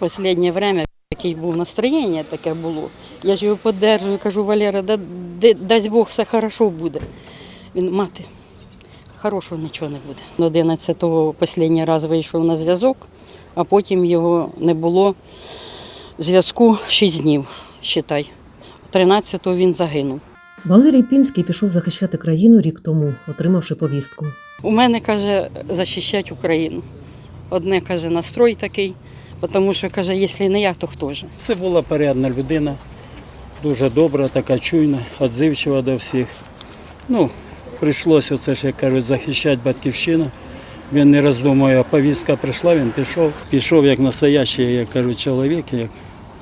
останнє время таке був настроєння, таке було. Я ж його підтримую, кажу, Валера, да, дасть Бог, все хорошо буде. Він, мати, хорошого нічого не буде. 11-го останній раз вийшов на зв'язок, а потім його не було зв'язку 6 днів, считай. 13-го він загинув. Валерій Пінський пішов захищати країну рік тому, отримавши повістку. У мене каже захищати Україну. Одне каже настрой такий, тому що каже, якщо не я, то хто ж? Це була порядна людина, дуже добра, така чуйна, відзивчива до всіх. Ну, прийшлося оце ж, як кажуть, захищати батьківщину. Він не роздумує, повістка прийшла, він пішов. Пішов як настоящий, як кажуть, чоловік, як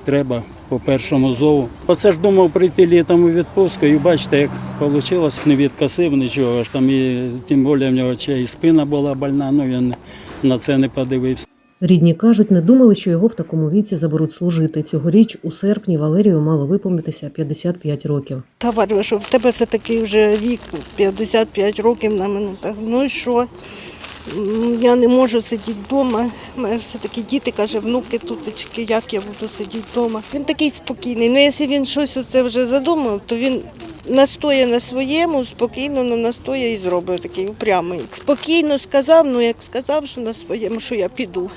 треба по першому зову. Оце ж думав прийти літом у відпустку і бачите, як вийшло. Не відкосив нічого, аж там і тим більше в нього ще і спина була больна, ну він на це не подивився. Рідні кажуть, не думали, що його в такому віці заберуть служити. Цьогоріч у серпні Валерію мало виповнитися 55 років. Говорю, що в тебе все таки вже вік 55 років на минутах. Ну і що? Я не можу сидіти вдома. У мене все-таки діти, каже, внуки тутечки, як я буду сидіти вдома. Він такий спокійний. Ну, якщо він щось оце вже задумав, то він настоє на своєму, спокійно ну, настоє і зробить такий упрямий. Спокійно сказав, ну як сказав, що на своєму, що я піду.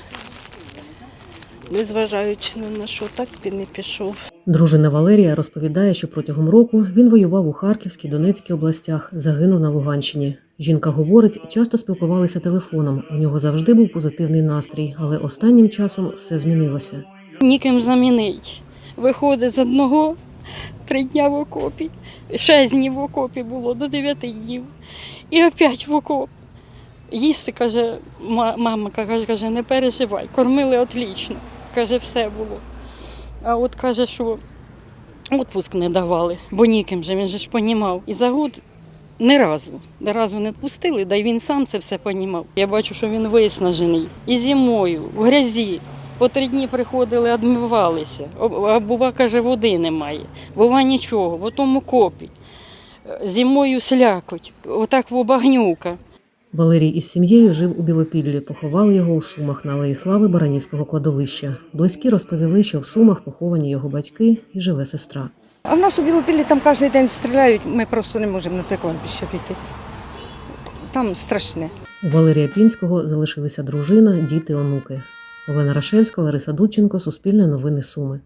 Незважаючи на що, так він і пішов. Дружина Валерія розповідає, що протягом року він воював у Харківській, Донецькій областях, загинув на Луганщині. Жінка говорить, часто спілкувалися телефоном. У нього завжди був позитивний настрій, але останнім часом все змінилося. Ніким замінить. Виходить з одного три дня в окопі, шість днів в окопі було до дев'яти днів. І опять в окоп. Їсти, каже, мама каже, каже, не переживай, кормили отлично. Каже, все було. А от каже, що відпуск не давали, бо ніким же, він же ж понімав. І за год ні разу, ні разу не відпустили, да й він сам це все понімав. Я бачу, що він виснажений. І зимою, в грязі. По три дні приходили, відмивалися. Об- А бува, каже, води немає. Бува нічого, в тому копі. Зимою слякоть, отак в багнюка. Валерій із сім'єю жив у Білопіллі. Поховали його у Сумах на Алеї Слави Баранівського кладовища. Близькі розповіли, що в Сумах поховані його батьки і живе сестра. А в нас у Білопіллі там кожен день стріляють, ми просто не можемо на те кладбище піти. Там страшне. У Валерія Пінського залишилися дружина, діти, онуки. Олена Рашевська, Лариса Дудченко, Суспільне новини Суми.